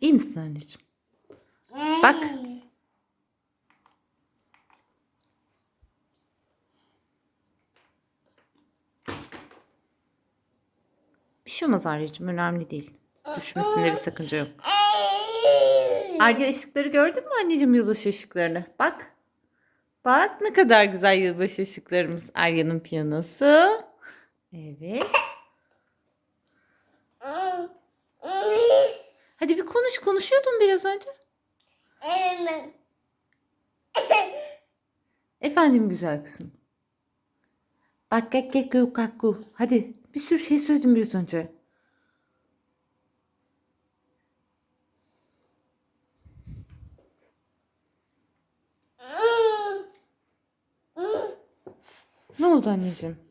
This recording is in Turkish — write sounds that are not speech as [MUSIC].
İyi misin anneciğim? Bak. Bir şey olmaz Arya'cığım. Önemli değil. Düşmesinde bir sakınca yok. Arya ışıkları gördün mü anneciğim yılbaşı ışıklarını? Bak. Bak ne kadar güzel yılbaşı ışıklarımız. Arya'nın piyanosu. Evet. Hadi bir konuş. Konuşuyordun biraz önce. [LAUGHS] Efendim güzel kızım. Bak gek gek gök kakku. Hadi bir sürü şey söyledim biraz önce. [LAUGHS] Ne oldu anneciğim?